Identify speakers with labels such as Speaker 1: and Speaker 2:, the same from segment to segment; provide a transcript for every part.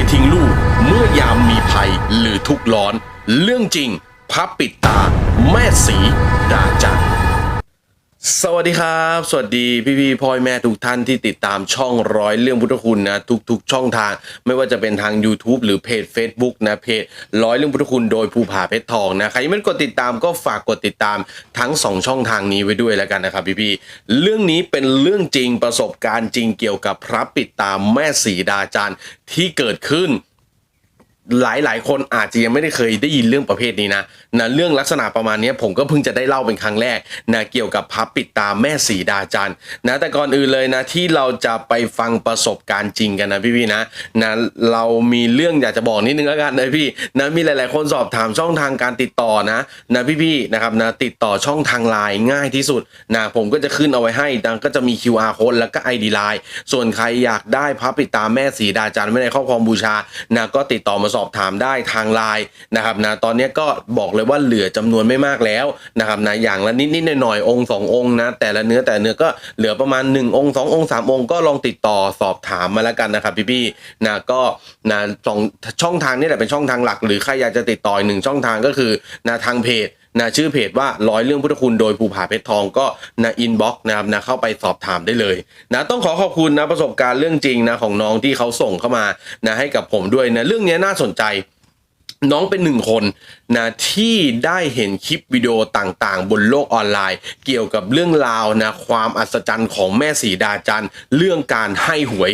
Speaker 1: ยทิ้งลูก เมื่อยามมีภัยหรือทุกข์ร้อน เรื่องจริงพับปิดตา แม่สีดาจัน สวัสดีครับ สวัสดีพี่พี่พ่อแม่ทุกท่านที่ติดตามช่องร้อยเรื่องพุทธคุณนะทุกๆ ช่องทาง ไม่ว่าจะเป็นทาง YouTube หรือเพจ Facebook นะเพจร้อยเรื่องพุทธคุณโดยภูผาเพชรทองนะใครยังไม่กดติดตามก็ฝากกดติดตามทั้ง 2 ช่องทางนี้ไว้ด้วยแล้วกันนะครับพี่พี่เรื่องนี้เป็นเรื่องจริงประสบการณ์จริงเกี่ยวกับพระปิดตาแม่สีดาจันที่เกิดขึ้น หลายหลายคนอาจจะยังไม่ได้เคยได้ยินเรื่องประเภทนี้นะนะเรื่องลักษณะประมาณนี้ผมก็เพิ่งจะได้เล่าเป็นครั้งแรกนะเกี่ยวกับพับปิดตาแม่สีดาจันนะแต่ก่อนอื่นเลยนะที่เราจะไปฟังประสบการณ์จริงกันนะพี่ๆนะนะเรามีเรื่องอยากจะบอกนิดนึงแล้วกันนะพี่นะมีหลาย ๆ คนสอบถามช่องทางการติดต่อนะนะพี่ๆนะครับนะติดต่อช่องทางไลน์ง่ายที่สุดนะผมก็จะขึ้นเอาไว้ให้นะก็จะมี QR code แล้วก็ ID ไลน์ส่วนใครอยากได้พับปิดตาแม่สีดาจันไว้ในครอบครองบูชานะก็ติดต่อมาสอบถามได้ทางไลน์นะครับนะตอนนี้ก็บอกเลยว่าเหลือจำนวนไม่มากแล้วนะครับนะอย่างละนิดนิดๆหน่อยๆองค์สององค์นะแต่ละเนื้อแต่เนื้อก็เหลือประมาณ 1 องค์ 2 องค์ 3 องค์ก็ลองติดต่อสอบถามมาแล้วกันนะครับพี่ๆนะก็นะสองช่องทางนี่แหละเป็นช่องทางหลัก หรือใครอยากจะติดต่อหนึ่งช่องทางก็คือนะทางเพจ นะชื่อเพจว่าร้อยเรื่องพุทธคุณโดยภูผาเพชรทองก็นะอินบ็อกนะครับนะเข้าไปสอบถามได้เลยนะต้องขอขอบคุณนะประสบการณ์เรื่องจริงนะของน้องที่เขาส่งเข้ามานะให้กับผมด้วยนะเรื่องนี้น่าสนใจน้องเป็นหนึ่งคนนะที่ได้เห็นคลิปวิดีโอต่างๆ บนโลกออนไลน์ เกี่ยวกับเรื่องราวนะความอัศจรรย์ของแม่สีดาจันเรื่องการให้หวย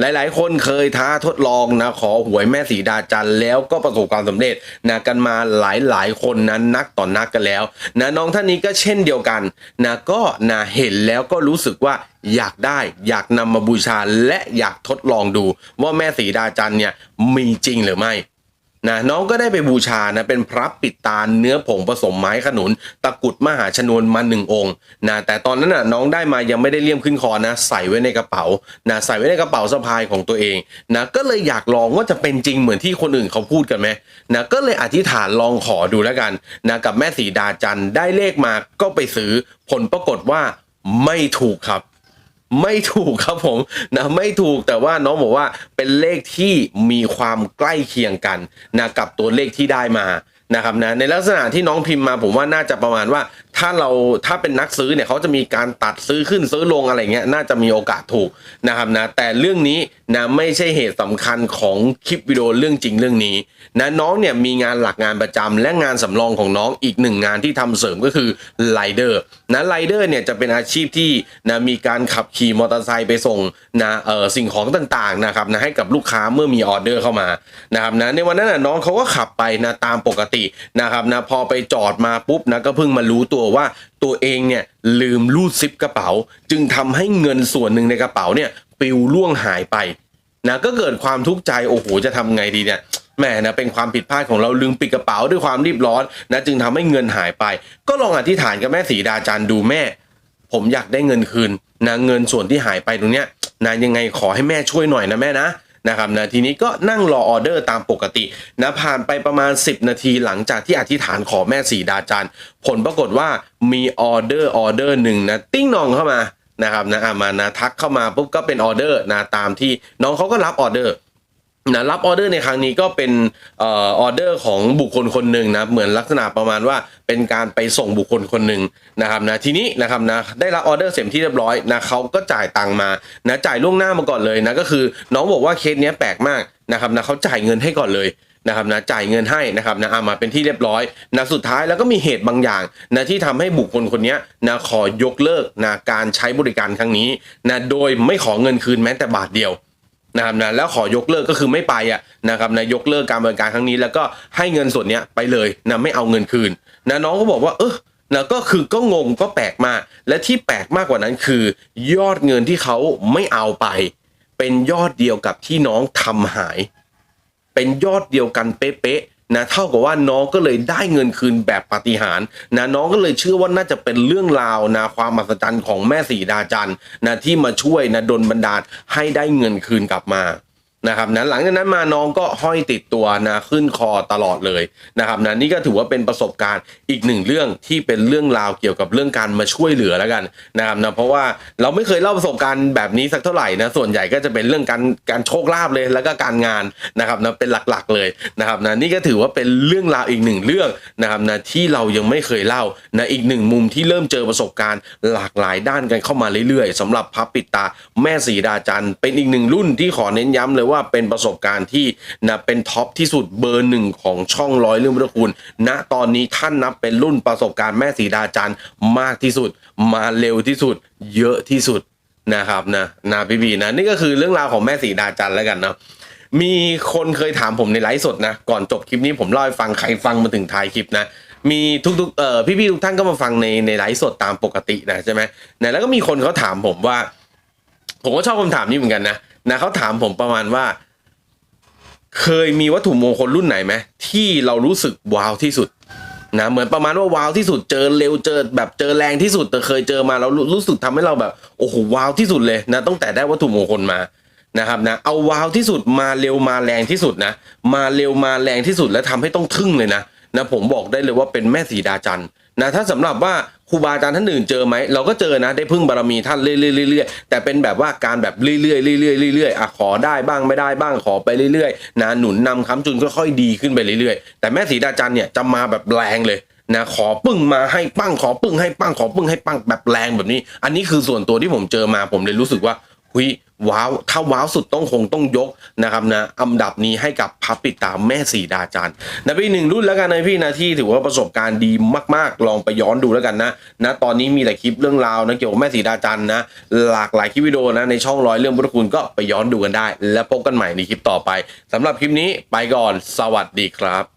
Speaker 1: หลายๆ คนเคยท้าทดลองนะขอหวยแม่สีดาจันแล้วก็ประสบความสำเร็จนะกันมาหลายๆ คนนั้นนักต่อนนักกันแล้วนะน้องท่านนี้ก็เช่นเดียวกันนะก็นะเห็นแล้วก็รู้สึกว่าอยากได้อยากนำมาบูชาและอยากทดลองดูว่าแม่สีดาจันเนี่ยมีจริงหรือไม่ นะน้องก็ได้ไปบูชานะเป็นพระปิดตาเนื้อผงผสมไม้ขนุน ตะกุดมหาชนวนมาหนึ่งองค์นะแต่ตอนนั้นน่ะน้องได้มายังไม่ได้เลี่ยมขึ้นคอนะ ใส่ไว้ในกระเป๋านะใส่ไว้ในกระเป๋าสะพายของตัวเองนะก็เลยอยากลองว่าจะเป็นจริงเหมือนที่คนอื่นเขาพูดกันไหมนะก็เลยอธิษฐานลองขอดูแล้วกันนะกับแม่สีดาจันได้เลขมาก็ไปซื้อผลปรากฏว่าไม่ถูกครับ ไม่ถูกครับผมนะไม่ถูกแต่ว่าน้องบอกว่าเป็นเลขที่มีความใกล้เคียงกันนะกับตัวเลขที่ได้มานะครับนะในลักษณะที่น้องพิมพ์มาผมว่าน่าจะประมาณว่าถ้าเราถ้าเป็นนักซื้อเนี่ยเขาจะมีการตัดซื้อขึ้นซื้อลงอะไรเงี้ยน่าจะมีโอกาสถูกนะครับนะแต่เรื่องนี้นะไม่ใช่เหตุสำคัญของคลิปวิดีโอเรื่องจริงเรื่องนี้นะน้องเนี่ยมีงานหลักงานประจำและงานสำรองของน้องอีกหนึ่งงานที่ทำเสริมก็คือไ i เดอร์นะไ i เดอร์เนี่ยจะเป็นอาชีพที่นะมีการขับขี่มอเตอร์ไซค์ไปส่งนะเอ่อสิ่งของต่างๆนะครับนะให้กับลูกค้าเมื่อมีออเดอร์เข้ามานะครับนะในวันนั้นนะน้องเขาก็ขับไปนะตามปกตินะครับนะพอไปจอดมาปุ๊บนะก็เพิ่งมารู้ตัวว่าตัวเองเนี่ยลืมรูดซิปกระเป๋า จึงทำให้เงินส่วนหนึ่งในกระเป๋าเนี่ย ปิวล่วงหายไปนะก็เกิดความทุกข์ใจโอ้โหจะทำไงดีเนี่ยแหมนะเป็นความผิดพลาดของเราลืมปิดกระเป๋าด้วยความรีบร้อนนะจึงทำให้เงินหายไป ก็ลองอธิษฐานกับแม่สีดาจันดูแม่ ผมอยากได้เงินคืนนะเงินส่วนที่หายไปตรงเนี้ยนะยังไงขอให้แม่ช่วยหน่อยนะแม่นะนะครับนะทีนี้ก็นั่งรอออเดอร์ตามปกตินะผ่านไปประมาณ 10 นาทีหลังจากที่อธิษฐานขอแม่สีดาจันผลปรากฏว่ามีออเดอร์ออเดอร์หนึ่งนะติ้งนองเข้ามา นะครับนะมานะทักเข้ามาปุ๊บก็เป็นออเดอร์นะตามที่น้องเขาก็รับออเดอร์นะรับออเดอร์ในครั้งนี้ก็เป็นออออเดอร์ของบุคคลคนหนึ่งนะเหมือนลักษณะประมาณว่าเป็นการไปส่งบุคคลคนหนึ่งนะครับนะทีนี้นะครับนะได้รับออเดอร์เสร็จที่เรียบร้อยนะเขาก็จ่ายตังค์มานะจ่ายล่วงหน้ามาก่อนเลยนะก็คือน้องบอกว่าเคสเนี้ยแปลกมากนะครับนะเขาจ่ายเงินให้ก่อนเลย นะครับนะจ่ายเงินให้นะครับนะเอามาเป็นที่เรียบร้อยนะสุดท้ายแล้วก็มีเหตุบางอย่างนะที่ทำให้บุคคลคนนี้นะขอยกเลิกนะการใช้บริการครั้งนี้นะโดยไม่ขอเงินคืนแม้แต่บาทเดียวนะครับนะแล้วขอยกเลิกก็คือไม่ไปอะนะครับนะยกเลิกการบริการครั้งนี้แล้วก็ให้เงินส่วนนี้ไปเลยนะไม่เอาเงินคืนนะน้องก็บอกว่าเออนะก็คือก็งงก็แปลกมาก และที่แปลกมากกว่านั้นคือ ยอดเงินที่เขาไม่เอาไป เป็นยอดเดียวกับที่น้องทำหาย เป็นยอดเดียวกันเป๊ะๆนะเท่ากับว่าน้องก็เลยได้เงินคืนแบบปาฏิหาริย์นะน้องก็เลยเชื่อว่าน่าจะเป็นเรื่องราวนะความมหัศจรรย์ของแม่สีดาจันทร์นะที่มาช่วยนะดนบันดาลให้ได้เงินคืนกลับมา นะครับนะหลังจากนั้นมาน้องก็ห้อยติดตัวนะขึ้นคอตลอดเลยนะครับนะนี่ก็ถือว่าเป็นประสบการณ์อีกหนึ่งเรื่องที่เป็นเรื่องราวเกี่ยวกับเรื่องการมาช่วยเหลือแล้วกันนะครับนะเพราะว่าเราไม่เคยเล่าประสบการณ์แบบนี้สักเท่าไหร่นะส่วนใหญ่ก็จะเป็นเรื่องการการโชคลาภเลยแล้วก็การงานนะครับนะเป็นหลักๆเลยนะครับนะนี่ก็ถือว่าเป็นเรื่องราวอีกหนึ่งเรื่องนะครับนะที่เรายังไม่เคยเล่านะอีกหนึ่งมุมที่เริ่มเจอประสบการณ์หลากหลายด้านกันเข้ามาเรื่อยๆสำหรับพับปิดตาแม่สีดาจันเป็นอีกหนึ่งรุ่นที่ขอเน้นย้ำเลยว่าว่าเป็นประสบการณ์ที่นะเป็นท็อปที่สุดเบอร์หนึ่งของช่องร้อยเรื่องพุทธคุณณตอนนี้ท่านนับเป็นรุ่นประสบการณ์แม่สีดาจันมากที่สุด มาเร็วที่สุด เยอะที่สุดนะครับนะนะพี่บีนะนี่ก็คือเรื่องราวของแม่สีดาจันแล้วกันนะมีคนเคยถามผมในไลฟ์สดนะก่อนจบคลิปนี้ผมเล่าให้ฟังใครฟังมาถึงท้ายคลิปนะมีทุกๆเอ่อพี่ๆทุกท่านก็มาฟังในในไลฟ์สดตามปกตินะใช่ไหมนะแล้วก็มีคนเขาถามผมว่า ผมก็ชอบคำถามนี้เหมือนกันนะ นะเขาถามผมประมาณว่า เคยมีวัตถุมงคลรุ่นไหนไหมที่เรารู้สึกว้าวที่สุดนะเหมือนประมาณว่าว้าวที่สุดเจอเร็วเจอแบบเจอแรงที่สุดแต่เคยเจอมาแล้วรู้รู้สึกทำให้เราแบบโอ้โหว้าวที่สุดเลยนะตั้งแต่ได้วัตถุมงคลมานะครับนะเอาว้าวที่สุดมาเร็วมาแรงที่สุดนะ มาเร็วมาแรงที่สุดและทำให้ต้องทึ่งเลยนะนะผมบอกได้เลยว่าเป็นแม่สีดาจันทร์ นะถ้าสำหรับว่าครูบาอาจารย์ท่านอื่นเจอไหมเราก็เจอนะได้พึ่งบารมีท่านเรื่อยๆแต่เป็นแบบว่าการแบบเรื่อยๆเรื่อยๆเรื่อยๆอะขอได้บ้างไม่ได้บ้างขอไปเรื่อยๆนะหนุนนำค้ำจุนค่อยๆดีขึ้นไปเรื่อยๆ แต่แม่สีดาจันเนี่ยจะมาแบบแรงเลยนะขอปึ้งมาให้ปั้งขอปึ้งให้ปั้งขอปึ้งให้ปั้งแบบแรงแบบนี้ อันนี้คือส่วนตัวที่ผมเจอมาผมเลยรู้สึกว่าหุย ว้าวถ้าว้าวสุดต้องคงต้องยกนะครับนะอันดับนี้ให้กับพับปิดตามแม่สีดาจันนะพี่หนึ่งรุ่นแล้วกันนะพี่นะที่ถือว่าประสบการณ์ดีมากๆ ลองไปย้อนดูแล้วกันนะนะตอนนี้มีแต่คลิปเรื่องราวนะเกี่ยวกับแม่สีดาจันนะหลากหลายคลิปวิดีโอนะในช่องร้อยเรื่องพุทธคุณก็ไปย้อนดูกันได้ แล้วพบกันใหม่ในคลิปต่อไปสำหรับคลิปนี้ไปก่อน สวัสดีครับ